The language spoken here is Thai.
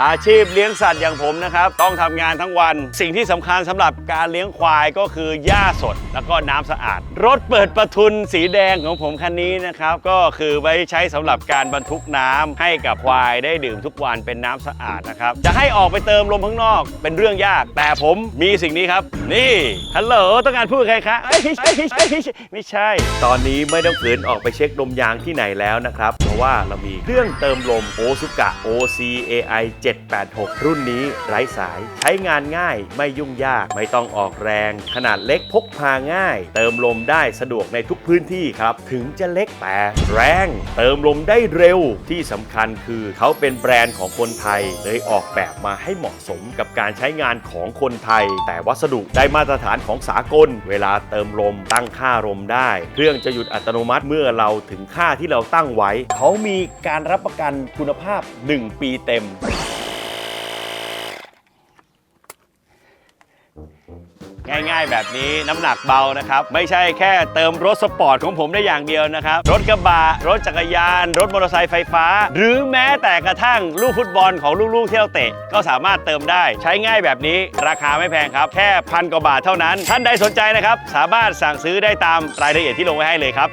อาชีพเลี้ยงสัตว์อย่างผมนะครับ ต้องทำงานทั้งวัน สิ่งที่สำคัญสำหรับการเลี้ยงควายก็คือหญ้าสดแล้วก็น้ำสะอาด รถเปิดประทุนสีแดงของผมคันนี้นะครับ ก็คือไว้ใช้สำหรับการบรรทุกน้ำให้กับควายได้ดื่มทุกวันเป็นน้ำสะอาดนะครับ จะให้ออกไปเติมลมข้างนอกเป็นเรื่องยาก แต่ผมมีสิ่งนี้ครับ นี่ฮัลโหลต้องการพูดกับใครคะเอ้ยไม่ใช่ไม่ใช่ไม่ใช่ ตอนนี้ไม่ต้องฝืนออกไปเช็คลมยางที่ไหนแล้วนะครับ เพราะว่าเรามีเครื่องเติมลมโอซุกะ OCAI 786 รุ่นนี้ไร้สายใช้งานง่ายไม่ยุ่งยากไม่ต้องออกแรง ขนาดเล็กพกพาง่าย เติมลมได้สะดวกในทุกพื้นที่ครับ ถึงจะเล็กแต่แรง เติมลมได้เร็วที่สำคัญคือเขาเป็นแบรนด์ของคนไทย เลยออกแบบมาให้เหมาะสมกับการใช้งานของคนไทย แต่วัสดุได้มาตรฐานของสากล เวลาเติมลมตั้งค่าลมได้ เครื่องจะหยุดอัตโนมัติเมื่อเราถึงค่าที่เราตั้งไว้ เขามีการรับประกันคุณภาพ 1 ปีเต็ม ง่ายๆ แบบนี้น้ำหนักเบานะครับ ไม่ใช่แค่เติมรถสปอร์ตของผมได้อย่างเดียวนะครับ รถกระบะ รถจักรยาน รถมอเตอร์ไซค์ไฟฟ้า หรือแม้แต่กระทั่งลูกฟุตบอลของลูกๆที่เราเตะ ก็สามารถเติมได้ใช้ง่ายแบบนี้ ราคาไม่แพงครับ แค่พันกว่าบาทเท่านั้น ท่านใดสนใจนะครับ สามารถสั่งซื้อได้ตามรายละเอียดที่ลงไว้ให้เลยครับ